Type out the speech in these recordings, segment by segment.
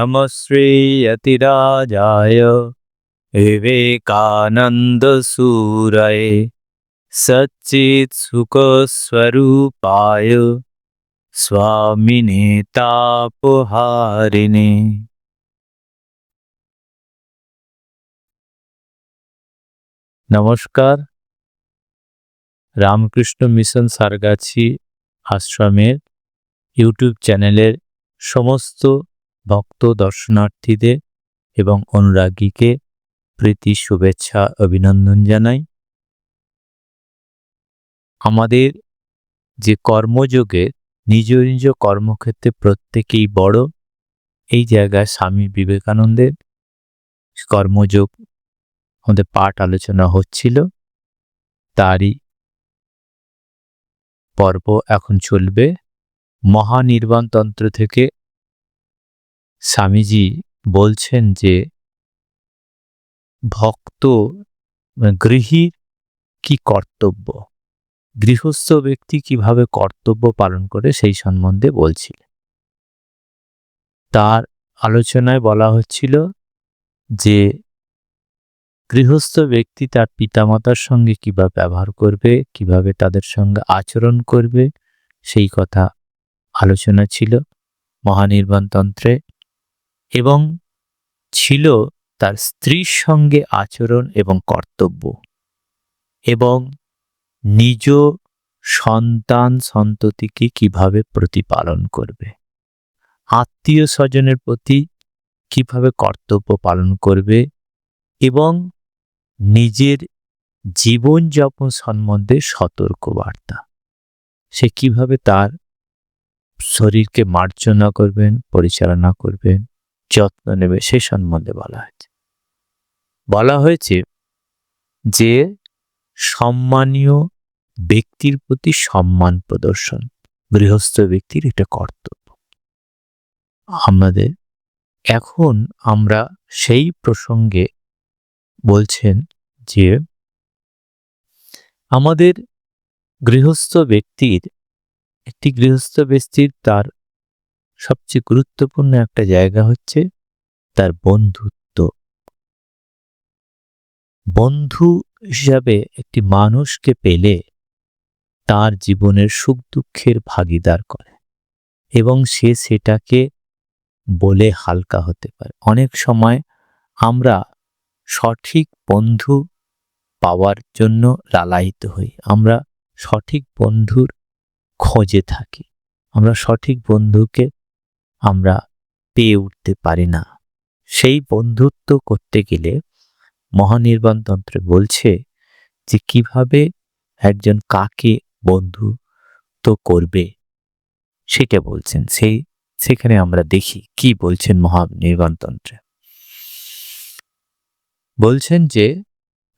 ॐ नमः श्रीयतिराजाय विवेकानन्दसूरये सच्चित्सुखस्वरूपाय स्वामिने तापहारिणे নমস্কার রামকৃষ্ণ মিশন সারগাছি আশ্রমের ইউটিউব চ্যানেলের সমস্ত ভক্ত দর্শনার্থীদের এবং অনুরাগীকে প্রীতি, শুভেচ্ছা, অভিনন্দন জানাই। আমাদের যে কর্মযোগে নিজ নিজ কর্মক্ষেত্রে প্রত্যেকেই বড়, এই জায়গায় স্বামী বিবেকানন্দের কর্মযোগ আমাদের পাঠ আলোচনা হচ্ছিল। তারই পর্ব এখন চলবে। মহানির্বাণতন্ত্র থেকে স্বামীজি বলছেন যে, ভক্ত মানে গৃহীর কি কর্তব্য? গৃহস্থ ব্যক্তি কীভাবে কর্তব্য পালন করে সেই সম্বন্ধে বলছিলেন। তার আলোচনায় বলা হচ্ছিল যে, গৃহস্থ ব্যক্তি তার পিতামাতার সঙ্গে কীভাবে ব্যবহার করবে, কীভাবে তাদের সঙ্গে আচরণ করবে, সেই কথা আলোচনা ছিল মহানির্বাণতন্ত্রে এবং ছিল তার স্ত্রীর সঙ্গে আচরণ এবং কর্তব্য এবং নিজ সন্তান সন্ততিকে কীভাবে প্রতিপালন করবে? আত্মীয় স্বজনের প্রতি কীভাবে কর্তব্য পালন করবে? এবং নিজের জীবনযাপন সম্বন্ধে সতর্ক বার্তা সে কীভাবে তার শরীরকে মার্জনা করবেন, পরিচালনা করবেন? যত্ন নেবে, সে সম্বন্ধে বলা হয়েছে। বলা হয়েছে যে, সম্মানীয় ব্যক্তির প্রতি সম্মান প্রদর্শন, গৃহস্থ ব্যক্তির এটা কর্তব্য। আমাদের এখন আমরা সেই প্রসঙ্গে বলছেন যে, আমাদের গৃহস্থ ব্যক্তির, একটি গৃহস্থ ব্যক্তির তার সবচেয়ে গুরুত্বপূর্ণ একটা জায়গা হচ্ছে তার বন্ধুত্ব। বন্ধু হিসাবে একটি মানুষকে পেলে তার জীবনের সুখ দুঃখের ভাগিদার করে এবং সে সেটাকে বলে হালকা হতে পারে। অনেক সময় আমরা সঠিক বন্ধু পাওয়ার জন্য লালায়িত হই। আমরা সঠিক বন্ধুর খোঁজে থাকি। আমরা সঠিক বন্ধুকে আমরা পেয়ে উঠতে পারি না। সেই বন্ধুত্ব করতে গেলে মহানির্বাণতন্ত্রে বলছে যে, কীভাবে একজন কাকে বন্ধু তো করবে? সেটা বলছেন। সেই, সেখানে আমরা দেখি কি বলছেন মহানির্বাণতন্ত্রে বলছেন যে,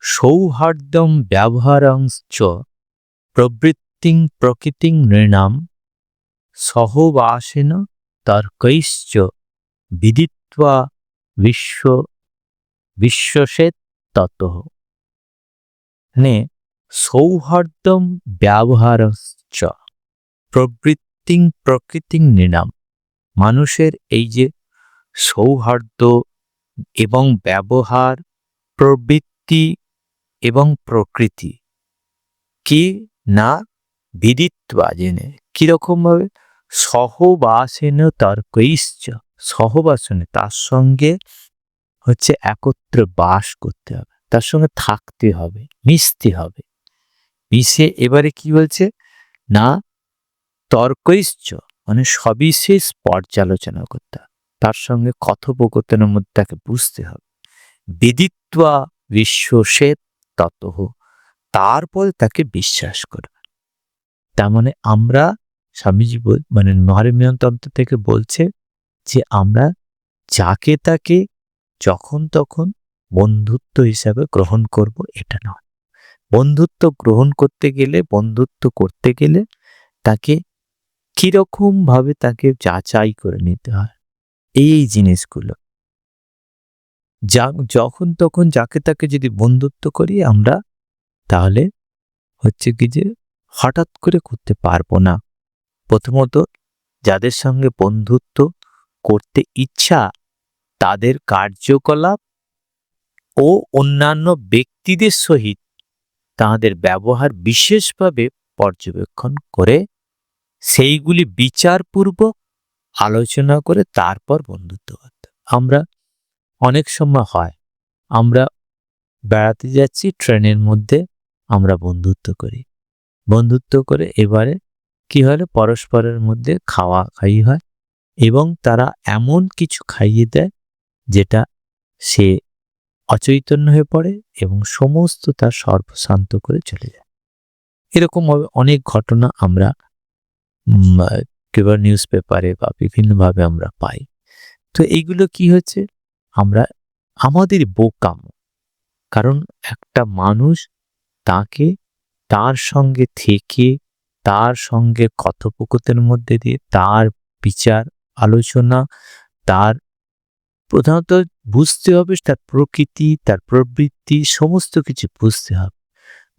সৌহার্দ্যম ব্যবহারাংশ প্রবৃত্তিং প্রকৃতিং নৃণাম সহবাসেন তর্কৈশ্চ বিদিত্বা বিশ্ব বিশ্বসেত তত। মানে সৌহার্দ্যম ব্যবহারশ্চ প্রবৃত্তিং প্রকৃতিং নৃণাম মানুষের এই যে সৌহার্দ্য এবং ব্যবহার, প্রবৃত্তি এবং প্রকৃতি, কি না বিদিত্বা জেনে, কিরকমভাবে? সহবাসেন তর্কৈশ্চ সহবাসনে তার সঙ্গে হচ্ছে একত্র বাস করতে হবে। তার সঙ্গে থাকতে হবে, মিশতে হবে। মিশে এবারে কি বলছে? না, তর্কৈশ্চ মানে সবিশেষ পর্যালোচনা করতে হবে। তার সঙ্গে কথোপকথনের মধ্যে তাকে বুঝতে হবে। বিদিত্বা বিশ্বসেত ততহ তারপর তাকে বিশ্বাস করবে তার মানে আমরা স্বামীজি মানে মহারিমিয়নতন্ত্র থেকে বলছে যে, আমরা যাকে তাকে যখন তখন বন্ধুত্ব হিসাবে গ্রহণ করব, এটা নয়। বন্ধুত্ব গ্রহণ করতে গেলে, বন্ধুত্ব করতে গেলে তাকে কীরকম ভাবে তাকে যাচাই করে নিতে হয়, এই জিনিসগুলো। যা, যখন তখন যাকে তাকে যদি বন্ধুত্ব করি আমরা, তাহলে হচ্ছে কি যে হঠাৎ করে করতে পারব না। প্রথমত যাদের সঙ্গে বন্ধুত্ব করতে ইচ্ছা, তাদের কার্যকলাপ ও অন্যান্য ব্যক্তিদের সহিত তাহাদের ব্যবহার বিশেষভাবে পর্যবেক্ষণ করে সেইগুলি বিচারপূর্বক আলোচনা করে তারপর বন্ধুত্ব করতে। আমরা অনেক সময় হয়, আমরা বেড়াতে যাচ্ছি, ট্রেনের মধ্যে আমরা বন্ধুত্ব করি। বন্ধুত্ব করে এবারে কি হলো পরস্পরের মধ্যে খাওয়া খাই হয় এবং তারা এমন কিছু খাইয়ে দেয় যেটা সে অচৈতন্য হয়ে পড়ে এবং সমস্ত তার সর্বশান্ত করে চলে যায়। এরকম ভাবে অনেক ঘটনা আমরা কেবল নিউজ পেপারে বা বিভিন্নভাবে আমরা পাই। তো এইগুলো কি হচ্ছে? আমরা, আমাদের বোকাম। কারণ একটা মানুষ তাকে তার সঙ্গে থেকে তার সঙ্গে কথোপকথনের মধ্যে দিয়ে, তার বিচার, আলোচনা, তার প্রধানত বুঝতে হবে, তার প্রকৃতি, তার প্রবৃত্তি, সমস্ত কিছু বুঝতে হবে।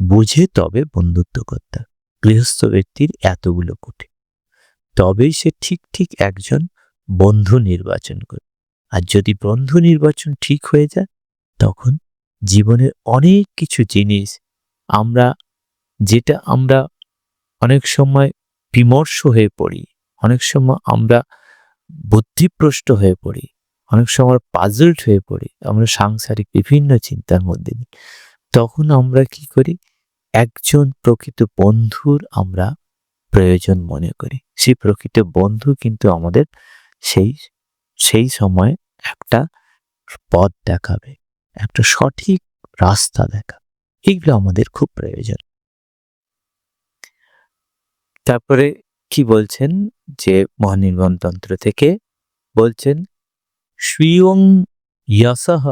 বুঝে তবে বন্ধুত্ব করতে গৃহস্থ ব্যক্তির এতগুলো কঠিন তবেই সে ঠিক ঠিক একজন বন্ধু নির্বাচন করে আর যদি বন্ধু নির্বাচন ঠিক হয়ে যায়, তখন জীবনের অনেক কিছু জিনিস আমরা, যেটা আমরা অনেক সময় বিমর্ষ হয়ে পড়ি, অনেক সময় আমরা বুদ্ধিপ্রষ্ট হয়ে পড়ি, অনেক সময় পাজলড হয়ে পড়ি, আমরা সাংসারিক বিভিন্ন চিন্তার মধ্যে দিই। তখন আমরা কি করি? একজন প্রকৃত বন্ধুর আমরা প্রয়োজন মনে করি। সেই প্রকৃত বন্ধু কিন্তু আমাদের সেই সেই সময় একটা পথ দেখাবে, একটা সঠিক রাস্তা দেখা এগুলো আমাদের খুব প্রয়োজন। তারপরে কি বলছেন? যে মহানির্বাণ তন্ত্র থেকে বলছেন, স্বীয়ং যশঃ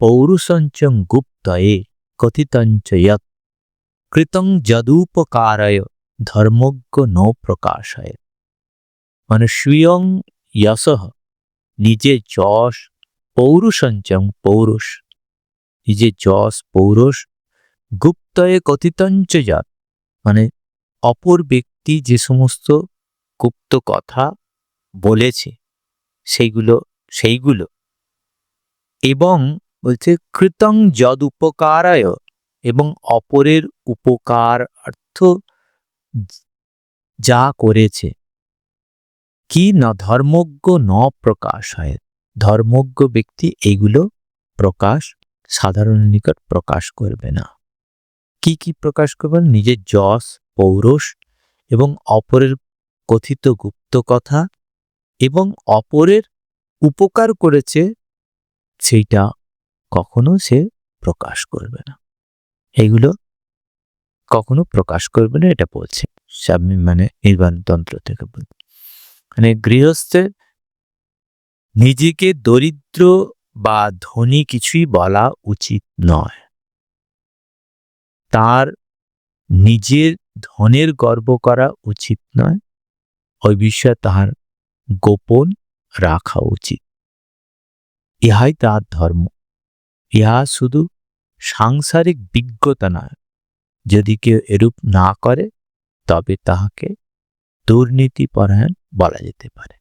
পৌরুষঞ্চং গুপ্তয়ে কথিতঞ্চ কৃতং যদুপকারয় ধর্মজ্ঞ ন প্রকাশয়। মানে স্বীয়ং যশঃ নিজে যশ পৌরুষঞ্চং পৌরুষ, নিজে যশ পৌরুষ, গুপ্তয়ে কথিতঞ্চ মানে অপর যে সমস্ত গুপ্ত কথা বলেছে, সেইগুলো সেইগুলো। এবং বলছে, কৃতং যদ উপকারায় এবং অপরের উপকার অর্থ যা করেছে। কি না ধর্মজ্ঞ ন প্রকাশ হয় ধর্মজ্ঞ ব্যক্তি এইগুলো প্রকাশ, সাধারণ নিকট প্রকাশ করবে না। কি কি প্রকাশ করবেন? নিজের যশ, পৌরষ এবং অপরের কথিত গুপ্ত কথা এবং অপরের উপকার করেছে, সেইটা কখনো সে প্রকাশ করবে না। এইগুলো কখনো প্রকাশ করবে না, এটা বলছে স্বামী মানে নির্বাণতন্ত্র থেকে বল মানে গৃহস্থের নিজেকে দরিদ্র বা ধনী কিছুই বলা উচিত নয়। তার নিজের ধনের গর্ব করা উচিত নয় ওই বিষয়ে তাহার গোপন রাখা উচিত। ইহাই তার ধর্ম। ইহা শুধু সাংসারিক বিজ্ঞতা নয়, যদি কেউ এরূপ না করে, তবে তাহাকে দুর্নীতি পরায়ণ বলা যেতে পারে।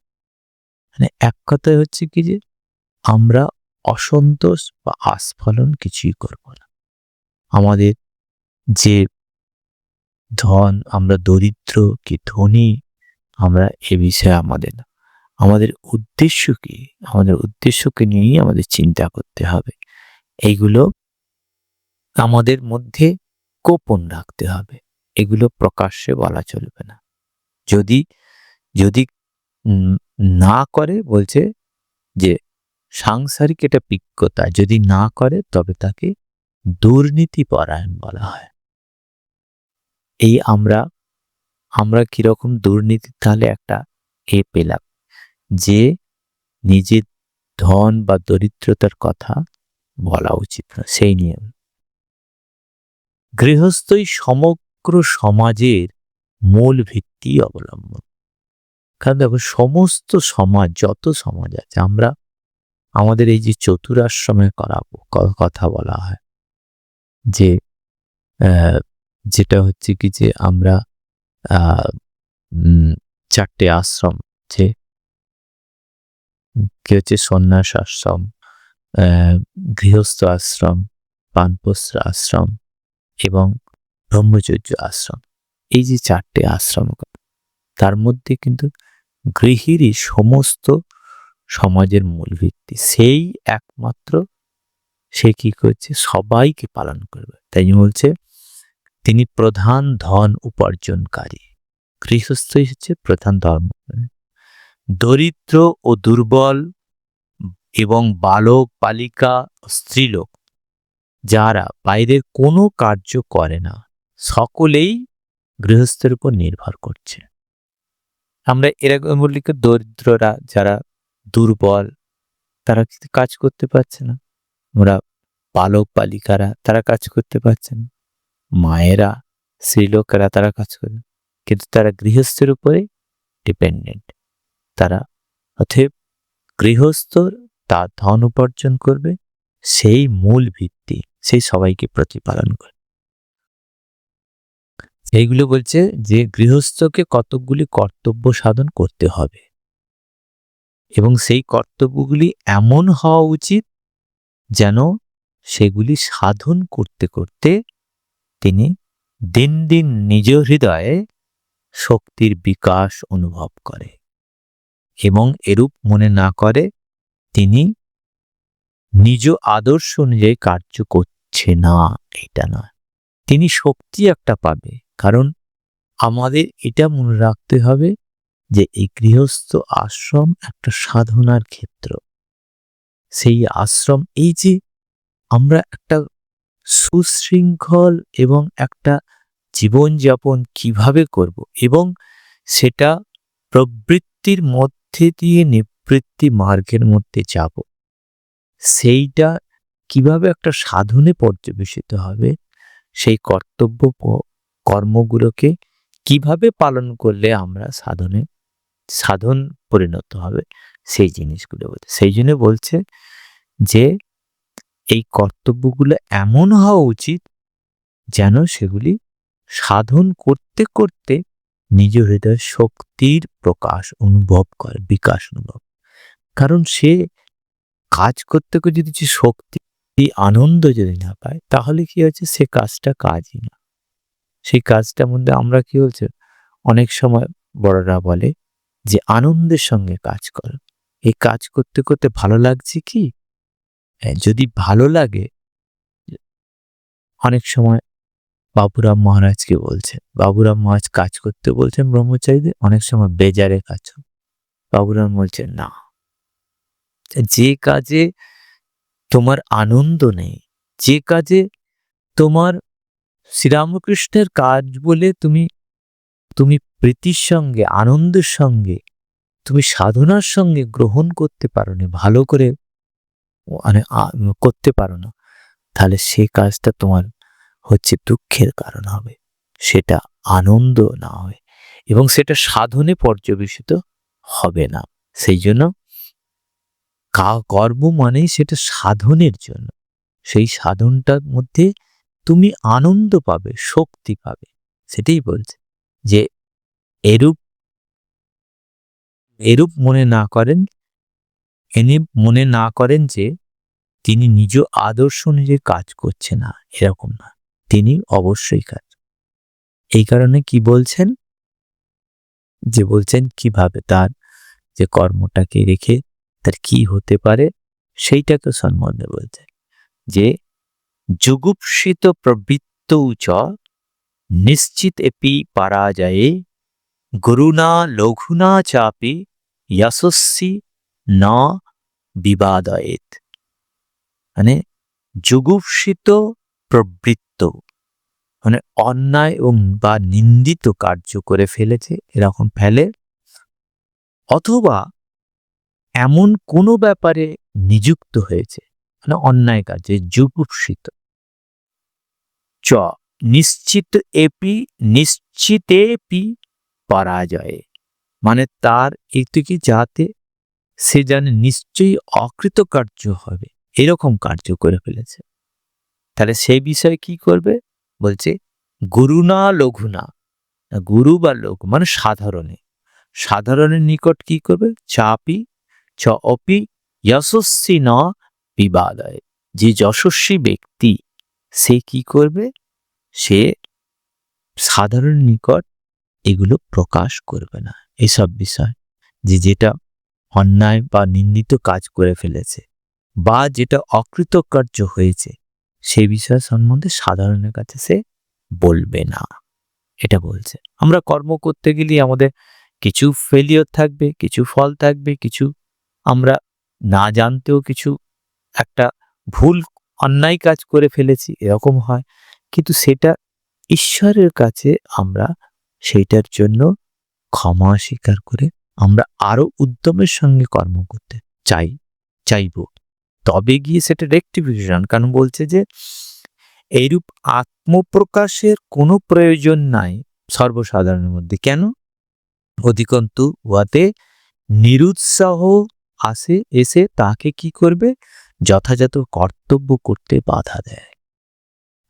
মানে এক কথায় হচ্ছে কি যে, আমরা অসন্তোষ বা আস্ফলন কিছুই করব না। আমাদের যে ধন, আমরা দরিদ্র কি ধনী? আমরা এ বিষয়ে আমাদের না আমাদের উদ্দেশ্য কি? আমাদের উদ্দেশ্যকে নিয়েই আমাদের চিন্তা করতে হবে। এইগুলো আমাদের মধ্যে গোপন রাখতে হবে। এগুলো প্রকাশ্যে বলা চলবে না। যদি যদি না করে বলছে যে সাংসারিক এটা বিজ্ঞতা যদি না করে তবে তাকে দুর্নীতি পরায়ণ বলা হয়। এই আমরা আমরা কীরকম দুর্নীতি তাহলে একটা এ পেলাম। যে নিজের ধন বা দরিদ্রতার কথা বলা উচিত না সেই নিয়ম। গৃহস্থই সমগ্র সমাজের মূল ভিত্তি অবলম্বন। কারণ দেখো সমস্ত সমাজ যত সমাজ আছে আমরা আমাদের এই যে চতুরাশ্রমে করা কথা বলা হয় যে আহ, যেটা হচ্ছে কি যে আমরা চারটে আশ্রম যে কি হচ্ছে? সন্ন্যাস আশ্রম গৃহস্থ আশ্রম পানপস্র আশ্রম এবং ব্রহ্মচর্য আশ্রম। এই যে চারটে আশ্রম, তার মধ্যে কিন্তু গৃহীরই সমস্ত সমাজের মূল ভিত্তি। সেই একমাত্র সে কি করছে? সবাইকে পালন করবে। তাই বলছে তিনি প্রধান ধন উপার্জনকারী। গৃহস্থই হচ্ছে প্রধান ধর্ম। দরিদ্র ও দুর্বল এবং বালক, বালিকা, স্ত্রীলোক, যারা বাইরের কোনো কার্য করে না, সকলেই গৃহস্থের উপর নির্ভর করছে। আমরা এরকম দরিদ্ররা যারা দুর্বল, তারা কাজ করতে পারছে না। আমরা বালক, বালিকারা, তারা কাজ করতে পারছে না। মায়েরা স্ত্রীলোকেরা তারা কাজ করে। কিন্তু তারা গৃহস্থের উপরে ডিপেন্ডেন্ট তারা অতএব গৃহস্থর তার ধন উপার্জন করবে, সেই মূল ভিত্তি, সেই সবাইকে প্রতিপালন করে। এইগুলো বলছে যে গৃহস্থকে কতকগুলি কর্তব্য সাধন করতে হবে। এবং সেই কর্তব্যগুলি এমন হওয়া উচিত যেন সেগুলি সাধন করতে করতে তিনি দিন দিন নিজ হৃদয়ে শক্তির বিকাশ অনুভব করে এবং এরূপ মনে না করে তিনি নিজ আদর্শ অনুযায়ী কার্য করছে না, এটা নয়। তিনি শক্তি একটা পাবে, কারণ আমাদের এটা মনে রাখতে হবে যে এই গৃহস্থ আশ্রম একটা সাধনার ক্ষেত্র। সেই আশ্রম, এই যে আমরা একটা সুশৃঙ্খল এবং একটা জীবনযাপন কীভাবে করব এবং সেটা প্রবৃত্তির মধ্যে দিয়ে নিবৃত্তি মার্গের মধ্যে যাব। সেইটা কীভাবে একটা সাধনে পর্যবেসিত হবে, সেই কর্তব্য কর্মগুলোকে কীভাবে পালন করলে আমরা সাধনে, সাধন পরিণত হবে, সেই জিনিসগুলো সেই জন্য বলছে যে এই কর্তব্যগুলো এমন হওয়া উচিত যেন সেগুলি সাধন করতে করতে নিজ হৃদয় শক্তির প্রকাশ অনুভব করে, বিকাশ অনুভব কারণ সে কাজ করতে করতে যদি সে শক্তি, আনন্দ যদি না পায়, তাহলে কি হচ্ছে সে কাজটা কাজই না। সেই কাজটার মধ্যে আমরা কি হচ্ছে অনেক সময় বড়রা বলে যে, আনন্দের সঙ্গে কাজ করো। এই কাজ করতে করতে ভালো লাগছে কি? যদি ভালো লাগে, অনেক সময় বাবুরাম মহারাজকে বলছে, বাবুরাম মহারাজ কাজ করতে বলছেন, ব্রহ্মচারীদের অনেক সময় বেজারে কাজ বাবুরাম বলছেন না। যে কাজে তোমার আনন্দ নেই, যে কাজে তোমার শ্রীরামকৃষ্ণের কাজ বলে তুমি তুমি প্রীতির সঙ্গে, আনন্দের সঙ্গে, তুমি সাধনার সঙ্গে গ্রহণ করতে পারো ভালো করে মানে করতে পারো না, তাহলে সে কাজটা তোমার হচ্ছে দুঃখের কারণ হবে। সেটা আনন্দ না হয় এবং সেটা সাধনে পর্যবেসিত হবে না। সেই জন্য কর্ম মানেই সেটা সাধনের জন্য। সেই সাধনটার মধ্যে তুমি আনন্দ পাবে, শক্তি পাবে। সেটাই বলছে যে, এরূপ এরূপ মনে না করেন এনি মনে না করেন যে তিনি নিজ আদর্শ অনুযায়ী কাজ করছে না, এরকম না। তিনি অবশ্যই কাজ। এই কারণে কি বলছেন? যে বলছেন কীভাবে তার যে কর্মটাকে রেখে তার কি হতে পারে, সেইটাকে সম্বন্ধে বলছে। যে যুগুপ্সিত প্রবৃত্ত চ নিশ্চিত এপি পরাজয়ে গুরুনা লঘুনা চাপি যশস্বী না বিবাদয়েত। মানে যুগুপ্সিত প্রবৃত্ত। মানে অন্যায় এবং বা নিন্দিত কার্য করে ফেলেছে, এরকম ফেলে। অথবা এমন কোনো ব্যাপারে নিযুক্ত হয়েছে মানে অন্যায় কাজে যুগুপ্সিত। চ, নিশ্চিত এপি, নিশ্চিতেপি পরাজয়ে। মানে তার একটু কি যাতে সে জানে নিশ্চয়ই অকৃতকার্য হবে। এরকম কার্য করে ফেলেছে। তাহলে সেই বিষয়ে কি করবে? বলছে, গুরু না লঘু না। গুরু বা লঘু মানে সাধারণে। সাধারণের নিকট কি করবে? চাপি, চ অপি যশস্বী ন বিবাদয়। যে যশস্বী ব্যক্তি, সে কি করবে? সে সাধারণ নিকট এগুলো প্রকাশ করবে না। এসব বিষয়, যে যেটা অন্যায় বা নিন্দিত কাজ করে ফেলেছে বা যেটা অকৃতকার্য হয়েছে, সে বিষয় সম্বন্ধে সাধারণের কাছে সে বলবে না। এটা বলছে। আমরা কর্ম করতে গেলে আমাদের কিছু ফেলিওর থাকবে, কিছু ফল থাকবে, কিছু আমরা না জানতেও কিছু একটা ভুল, অন্যায় কাজ করে ফেলেছি, এরকম হয়। কিন্তু সেটা ঈশ্বরের কাছে আমরা সেইটার জন্য ক্ষমা স্বীকার করে আমরা আরও উদ্যমের সঙ্গে কর্ম করতে চাই, চাইব। তবে গিয়ে সেটা রেক্টিফিকেশন, কারণ বলছে যে এইরূপ আত্মপ্রকাশের কোনো প্রয়োজন নাই সর্বসাধারণের মধ্যে। কেন? অধিকন্তু উহাতে নিরুৎসাহ আসে, এসে তাকে কি করবে? যথাযথ কর্তব্য করতে বাধা দেয়।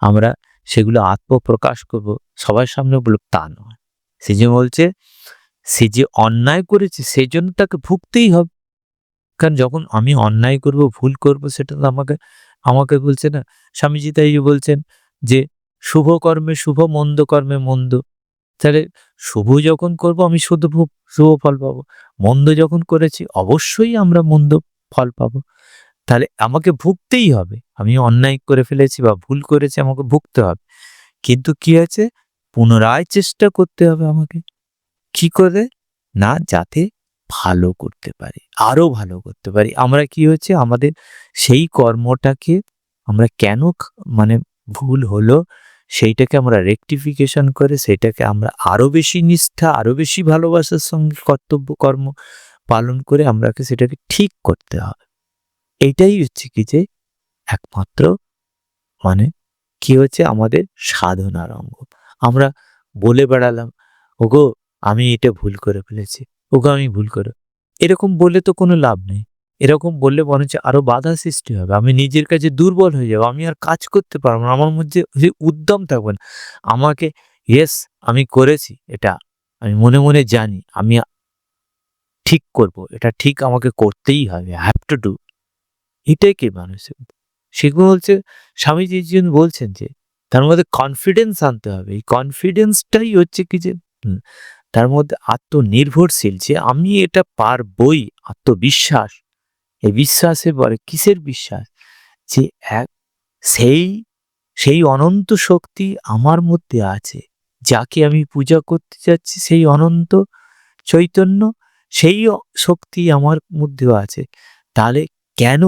আমরা সেগুলো আত্মপ্রকাশ করব, সবার সামনে বলব তা নয়। সে যে বলছে সে যে অন্যায় করেছে সেই জন্য তাকে ভুগতেই হবে। কারণ যখন আমি অন্যায় করব, ভুল করব, সেটা তো আমাকে আমাকে বলছে না, স্বামীজি তাই বলছেন যে, শুভ কর্মে শুভ, মন্দ কর্মে মন্দ। তাহলে শুভ যখন করব, আমি শুধু শুভ ফল পাবো। মন্দ যখন করেছি, অবশ্যই আমরা মন্দ ফল পাবো। তাহলে আমাকে ভুগতেই হবে। আমি অন্যায় করে ফেলেছি বা ভুল করেছি, আমাকে ভুগতে হবে। কিন্তু কি আছে পুনরায় চেষ্টা করতে হবে আমাকে। কি করে? না, যাতে ভালো করতে পারি, আরও ভালো করতে পারি। আমরা কি হচ্ছে? আমাদের সেই কর্মটাকে আমরা কেন মানে ভুল হলো? সেইটাকে আমরা রেকটিফিকেশন করে সেটাকে আমরা আরও বেশি নিষ্ঠা, আরও বেশি ভালোবাসার সঙ্গে কর্তব্য, কর্ম পালন করে আমরাকে সেটাকে ঠিক করতে হবে। এটাই হচ্ছে কি যে একমাত্র মানে কি হচ্ছে? আমাদের সাধনার অঙ্গ। আমরা বলে বেড়ালাম, ওগো আমি এটা ভুল করে ফেলেছি, ওকে আমি ভুল করে এরকম বলে তো কোনো লাভ নেই। এরকম বললে বরঞ্চ আরও বাধা সৃষ্টি হবে। আমি নিজের কাছে দুর্বল হয়ে যাব, আমি আর কাজ করতে পারব না। আমার মধ্যে যে উদ্যম থাকবে না। আমাকে ইয়েস আমি করেছি এটা। আমি মনে মনে জানি, আমি ঠিক করব। এটা ঠিক আমাকে করতেই হবে। হ্যাভ টু ডু এটাই কি মানুষের সেগুলো হচ্ছে স্বামীজি যিনি বলছেন যে, তার মধ্যে কনফিডেন্স আনতে হবে। এই কনফিডেন্সটাই হচ্ছে কি যে তার মধ্যে আত্মনির্ভরশীল যে আমি এটা পারবই, আত্মবিশ্বাস। এই বিশ্বাসে বলে, কিসের বিশ্বাস? যে এক, সেই সেই অনন্ত শক্তি আমার মধ্যে আছে। যাকে আমি পূজা করতে যাচ্ছি সেই অনন্ত চৈতন্য, সেই শক্তি আমার মধ্যেও আছে। তাহলে কেন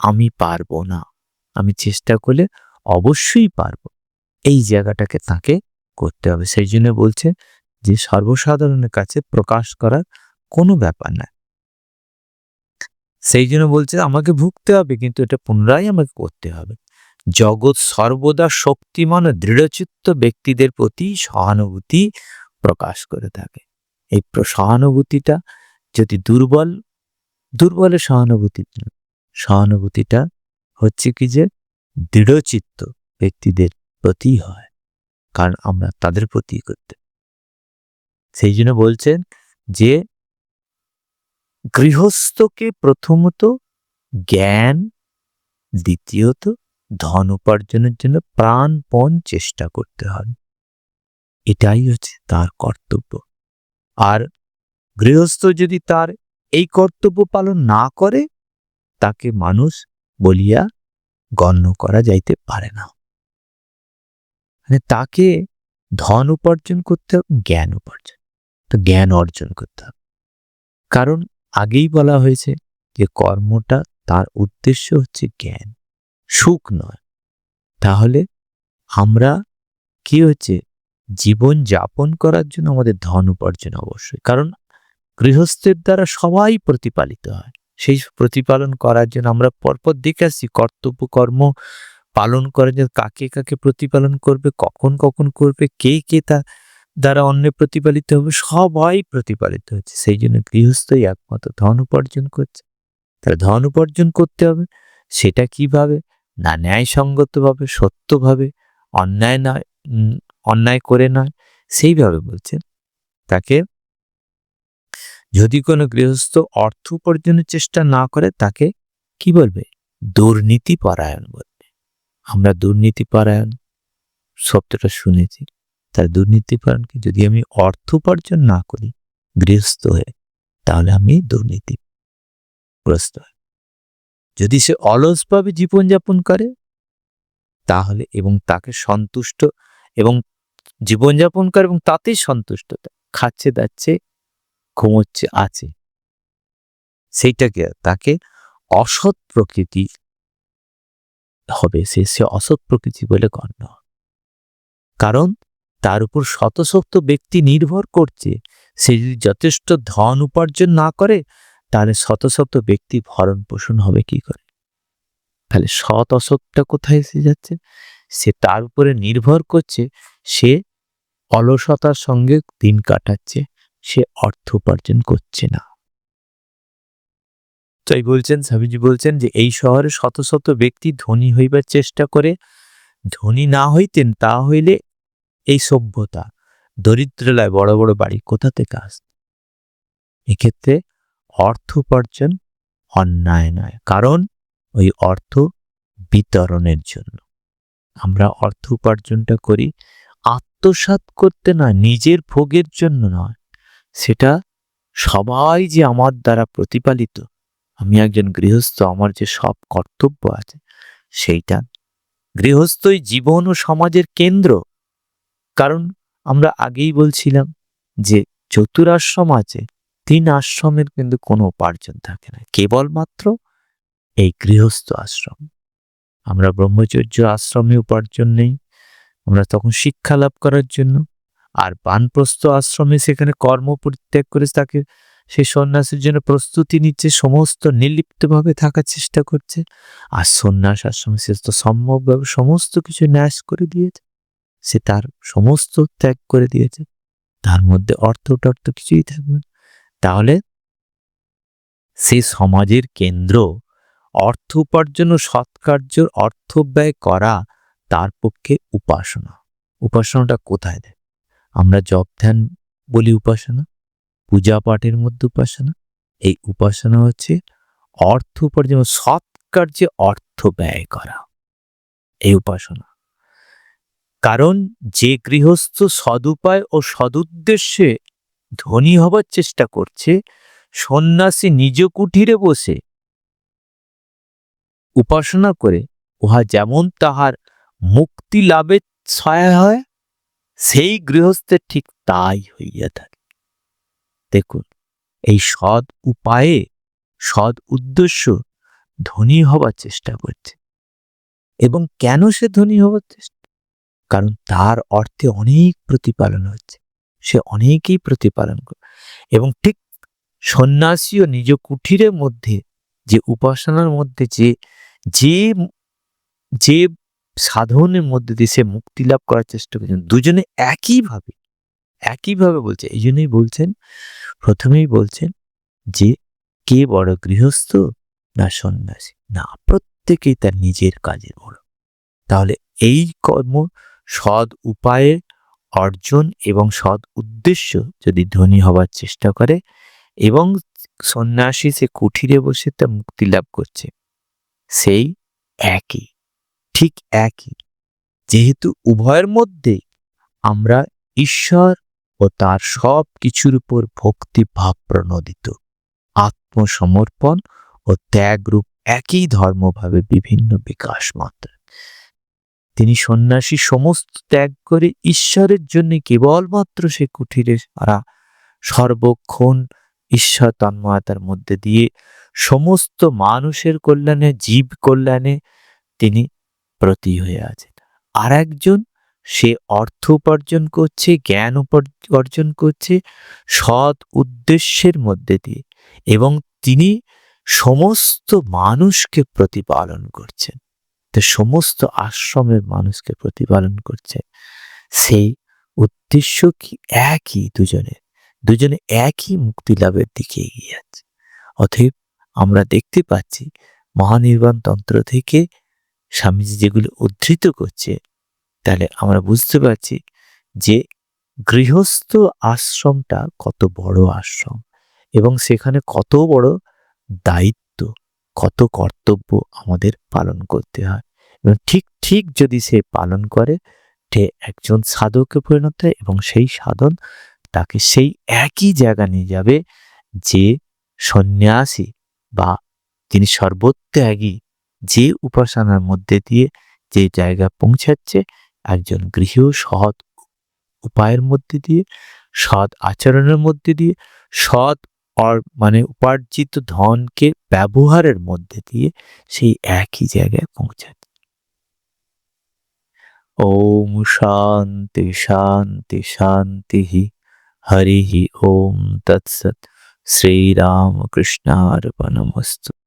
আমি পারব না? আমি চেষ্টা করলে অবশ্যই পারব। এই জায়গাটাকে তাকে করতে হবে। সেই জন্য বলছে যে সর্বসাধারণের কাছে প্রকাশ করার কোনো ব্যাপার না। সেই জন্য বলছে, আমাকে ভুগতে হবে, কিন্তু এটা পুনরায় আমাকে করতে হবে। জগৎ সর্বদা শক্তিমান দৃঢ়চিত্ত ব্যক্তিদের প্রতি সহানুভূতি প্রকাশ করে থাকে। এই সহানুভূতিটা যদি দুর্বল, দুর্বলের সহানুভূতি, সহানুভূতিটা হচ্ছে কি যে দৃঢ়চিত্ত ব্যক্তিদের প্রতি হয়, কারণ আমরা তাদের প্রতি করতে সেই জন্য বলছেন যে গৃহস্থকে প্রথমত জ্ঞান, দ্বিতীয়ত ধন উপার্জনের জন্য প্রাণপণ চেষ্টা করতে হবে এটাই হচ্ছে তার কর্তব্য। আর গৃহস্থ যদি তার এই কর্তব্য পালন না করে, তাকে মানুষ বলিয়া গণ্য করা যাইতে পারে না। মানে তাকে ধন উপার্জন করতে হবে, জ্ঞান উপার্জন। তো জ্ঞান অর্জন করতে হবে। কারণ আগেই বলা হয়েছে যে কর্মটা তার উদ্দেশ্য হচ্ছে জ্ঞান, সুখ নয়। তাহলে আমরা কি হচ্ছে? জীবন যাপন করার জন্য আমাদের ধন উপার্জন অবশ্যই। কারণ গৃহস্থের দ্বারা সবাই প্রতিপালিত হয়। সেই প্রতিপালন করার জন্য আমরা পরপর দেখে আসছি। কর্তব্য, কর্ম পালন করার জন্য কাকে কাকে প্রতিপালন করবে, কখন কখন করবে, কে কে তা দ্বারা অন্য প্রতিপালিত হবে, সবাই প্রতিপালিত হচ্ছে। সেই জন্য গৃহস্থই একমাত্র ধন উপার্জন করছে। তাহলে ধন উপার্জন করতে হবে, সেটা কীভাবে? না ন্যায়সঙ্গতভাবে, সত্যভাবে, অন্যায় নয় অন্যায় করে নয়, সেইভাবে বলছেন তাকে যদি কোনো গৃহস্থ অর্থ উপার্জনের চেষ্টা না করে, তাকে কি বলবে? দুর্নীতি পরায়ণ বলবে। আমরা দুর্নীতি পরায়ণ শব্দটা শুনেছি। তার দুর্নীতি পরায়ণ কি যদি আমি অর্থ উপার্জন না করি, গৃহস্থ হয়ে, তাহলে আমি দুর্নীতি দুর্নীতিগ্রস্ত হই। যদি সে অলসভাবে জীবনযাপন করে, তাহলে এবং তাকে সন্তুষ্ট এবং জীবনযাপন করে এবং তাতেই সন্তুষ্ট, খাচ্ছে, দাচ্ছে, ঘুমোচ্ছে, আছে, সেইটাকে তাকে অসৎ প্রকৃতি হবে, সে সে অসৎ প্রকৃতি বলে গণ্য। কারণ তার উপর শতশক্ত ব্যক্তি নির্ভর করছে। সে যদি যথেষ্ট ধন উপার্জন না করে, তাহলে শত ব্যক্তি ভরণ পোষণ হবে কি করে? তাহলে সৎ অসৎটা কোথায় এসে যাচ্ছে? সে তার উপরে নির্ভর করছে, সে অলসতার সঙ্গে দিন কাটাচ্ছে, সে অর্থ উপার্জন করছে না। তাই বলছেন, স্বামীজি বলছেন যে এই শহরে শত শত ব্যক্তি ধনী হইবার চেষ্টা করে। ধনী না হইতেন, তা হইলে এই সভ্যতা দরিদ্রলায় বড় বড় বাড়ি কোথা থেকে আসত? এক্ষেত্রে অর্থ উপার্জন অন্যায় নয়, কারণ ওই অর্থ বিতরণের জন্য। আমরা অর্থ উপার্জনটা করি আত্মসাৎ করতে নয়, নিজের ভোগের জন্য নয়। সেটা সবাই যে আমার দ্বারা প্রতিপালিত, আমি একজন গৃহস্থ, আমার যে সব কর্তব্য আছে, সেইটা গৃহস্থই জীবন ও সমাজের কেন্দ্র। কারণ আমরা আগেই বলছিলাম যে চতুরাশ্রম আছে, তিন আশ্রমের কিন্তু কোনো উপার্জন থাকে না, কেবলমাত্র এই গৃহস্থ আশ্রম। আমরা ব্রহ্মচর্য আশ্রমে উপার্জন নেই, আমরা তখন শিক্ষা লাভ করার জন্য, আর বানপ্রস্থ আশ্রমে সেখানে কর্ম পরিত্যাগ করে তাকে সেই সন্ন্যাসের জন্য প্রস্তুতি নিচ্ছে, সমস্ত নির্লিপ্তভাবে থাকার চেষ্টা করছে, আর সন্ন্যাস আশ্রমে সে তো সম্ভবভাবে সমস্ত কিছু ন্যাস করে দিয়েছে। সে তার সমস্ত ত্যাগ করে দিয়েছে। তার মধ্যে অর্থ টর্থ কিছুই থাকবে না। তাহলে সে সমাজের কেন্দ্র, অর্থ উপার্জন ও সৎকার্য অর্থ ব্যয় করা তার পক্ষে উপাসনা। উপাসনাটা কোথায় দেয়? আমরা জপ ধ্যান বলি উপাসনা, পূজা পাঠের মধ্যে উপাসনা। এই উপাসনা হচ্ছে অর্থ উপার্জন সৎকার্যে অর্থ ব্যয় করা। এই উপাসনা কারণ যে গৃহস্থ সদুপায় ও সদুদ্দেশ্যে ধনী হবার চেষ্টা করছে, সন্ন্যাসী নিজ কুঠিরে বসে উপাসনা করে, উহা যেমন তাহার মুক্তি লাভের সহায় হয়, সেই গৃহস্থের ঠিক তাই হইয়া থাকে। দেখুন, এই সৎ উপায়ে সৎ উদ্দেশ্য ধনী হবার চেষ্টা করছে। এবং কেন সে ধনী হবার চেষ্টা কারণ তার অর্থে অনেক প্রতিপালন হচ্ছে। সে অনেকেই প্রতিপালন করে এবং ঠিক সন্ন্যাসীও নিজ কুঠিরের মধ্যে যে উপাসনার মধ্যে যে যে যে সাধনের মধ্যে দিয়ে সে মুক্তি লাভ করার চেষ্টা করছেন দুজনে একইভাবে একইভাবে বলছে। এই জন্যই বলছেন, প্রথমেই বলছেন যে, কে বড় গৃহস্থ না সন্ন্যাসী? না, প্রত্যেকেই তার নিজের কাজের বড়। তাহলে এই কর্ম সৎ উপায়ে অর্জন এবং সৎ উদ্দেশ্য যদি ধনী হবার চেষ্টা করে এবং সন্ন্যাসী সে কুঠিরে বসে তা মুক্তি লাভ করছে, সেই একই, ঠিক একই। যেহেতু উভয়ের মধ্যে আমরা ঈশ্বর ও তার সব কিছুর উপর ভক্তি ভাব প্রণোদিত, আত্মসমর্পণ ও ত্যাগরূপ একই ধর্মভাবে বিভিন্ন বিকাশ মাত্র তিনি সন্ন্যাসী সমস্ত ত্যাগ করে ঈশ্বরের জন্য কেবলমাত্র সে কুঠিরে সারা সর্বক্ষণ ঈশ্বর তন্ময়তার মধ্যে দিয়ে সমস্ত মানুষের কল্যাণে, জীব কল্যাণে তিনি প্রতি হয়ে আছেন। আর একজন সে অর্থ উপার্জন করছে, জ্ঞান উপার্জন করছে সৎ উদ্দেশ্যের মধ্যে দিয়ে এবং তিনি সমস্ত মানুষকে প্রতিপালন করছেন। তো সমস্ত আশ্রমের মানুষকে প্রতিপালন করছে। সেই উদ্দেশ্য কি একই দুজনের? দুজনে একই মুক্তি লাভের দিকে এগিয়ে যাচ্ছে। অতএব আমরা দেখতে পাচ্ছি মহানির্বাণ তন্ত্র থেকে স্বামীজি যেগুলো উদ্ধৃত করছে, তাহলে আমরা বুঝতে পারছি যে গৃহস্থ আশ্রমটা কত বড় আশ্রম এবং সেখানে কত বড় দায়িত্ব কত কর্তব্য আমাদের পালন করতে হয়। এবং ঠিক ঠিক যদি সে পালন করে, সে একজন সাধকে পরিণত হয় এবং সেই সাধন তাকে সেই একই জায়গা নিয়ে যাবে যে সন্ন্যাসী বা যিনি সর্বত্যাগী, যে উপাসনার মধ্যে দিয়ে যে জায়গা পৌঁছাচ্ছে, একজন গৃহ সৎ উপায়ের মধ্যে দিয়ে, সৎ আচরণের মধ্যে দিয়ে, সৎ অর মানে উপার্জিত ধনকে ব্যবহারের মধ্যে দিয়ে সেই একই জায়গায় পৌঁছায়। ওম শান্তি শান্তি শান্তি হরি ওম তৎসৎ। শ্রীরামকৃষ্ণার্পণমস্তু।